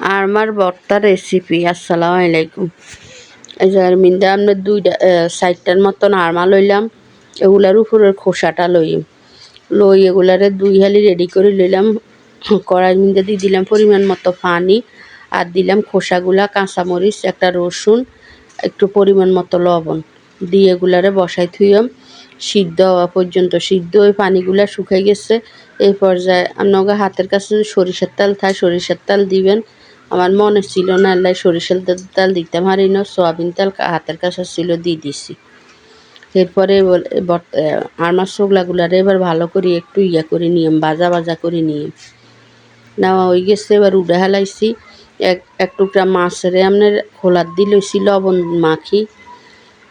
আমার ভর্তা রেসিপি আসসালামু আলাইকুম। এই যে এর আমরা দুইটা চারটার মতন আরমা লইলাম, এগুলার উপরের খোসাটা লইম। লই এগুলারে দুই হালি রেডি করে লইলাম, কড়াই মধ্যে দিয়ে দিলাম পরিমাণ মতো পানি, আর দিলাম খোসাগুলা, কাঁচামরিচ, একটা রসুন, একটু পরিমাণ মতো লবণ। দিয়ে এগুলারে বসাই থুইম, সিদ্ধ হওয়া পর্যন্ত সিদ্ধ ওই পানিগুলা শুকাই গেছে। এই পর্যায়ে আপনাকে হাতের কাছে সরিষার তেল থাকে, সরিষার তেল দিবেন আমার মনে ছিল না, আল্লাহ সরিষার তেল দিতে পারি না, সোয়াবিন তেল হাতের কাছে ছিল দিয়ে দিছি। এরপরে আমার শুকলাগুলারে এবার ভালো করে একটু ইয়া করে নিয়ম বাজা বাজা করে নিয়ে নেওয়া হয়ে গেছে, এবার উড়ে হেলাইছি। এক এক টুকরা মাছের আপনার খোলার দিয়ে লইছি, লবণ মাখি।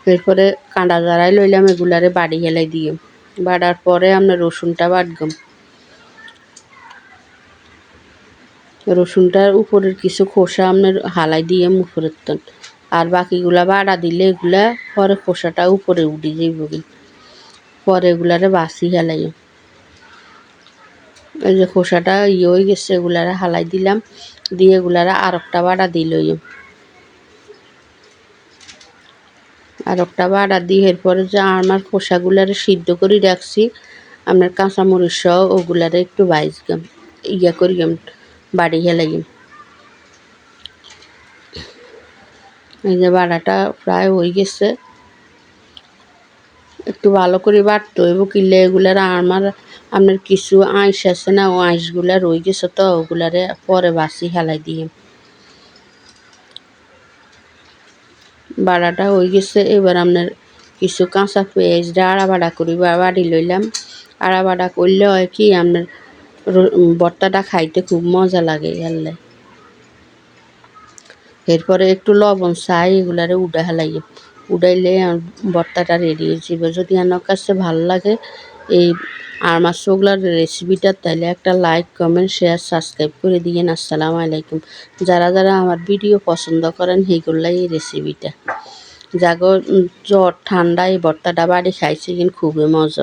এরপরে কাঁটা জারাই লইলাম, এগুলারে বাড়ি হেলাই দিয়ে বাড়ার পরে আমরা রসুনটা বাটগম। রসুনটার উপরের কিছু খোসা আপনার হালাই দিয়ে উপরের তন। আর বাকিগুলা বাড়া দিলে এগুলা পরে খোসাটা উপরে উঠে যাইব পরে এগুলারে বাসি হেলাই এই যে খোসাটা ইয়ে হয়ে গেছে, এগুলারে হালাই দিলাম, দিয়ে এগুলারে আর একটা বাড়া দিল আর একটা বাড়া দিয়ে এরপরে যে আমার খোসাগুলারে সিদ্ধ করে রাখছি, আপনার কাঁচামরিচ সহ ওগুলারে একটু বাইজগাম, ইয়া করিগাম। বাড়ি হেলাইম এই যে বাড়াটা প্রায় হয়ে গেছে। একটু ভালো করে বাটতে হইব কিনলে এগুলার আমার, আপনার কিছু আঁশ আছে না, ও আঁশগুলা রয়ে গেছে তো, ওগুলারে পরে বাসি হেলাই দিয়ে। বাড়াটা হয়ে গেছে, এবার আপনার কিছু কাঁচা পেঁয়াজটা আড়া বাড়া করি বাড়ি লইলাম। আড়া বাড়া করলে হয় কি, আপনার ভর্তাটা খাইতে খুব মজা লাগে গেলে এরপরে একটু লবণ চাই এগুলারে উডা হেলাই উডাইলে ভর্তাটা রেডি হয়ে যদি আমার কাছে ভালো লাগে, এই আর মাছ ওগুলার রেসিপিটা তাহলে একটা লাইক কমেন্ট শেয়ার সাবস্ক্রাইব করে দিয়েন। আসসালামু আলাইকুম। যারা যারা আমার ভিডিও পছন্দ করেন, সেইগুলাই এই রেসিপিটা জাগো জ্বর, ঠান্ডা এই ভর্তাটা বাড়ি খাইছে কিন্তু খুবই মজা।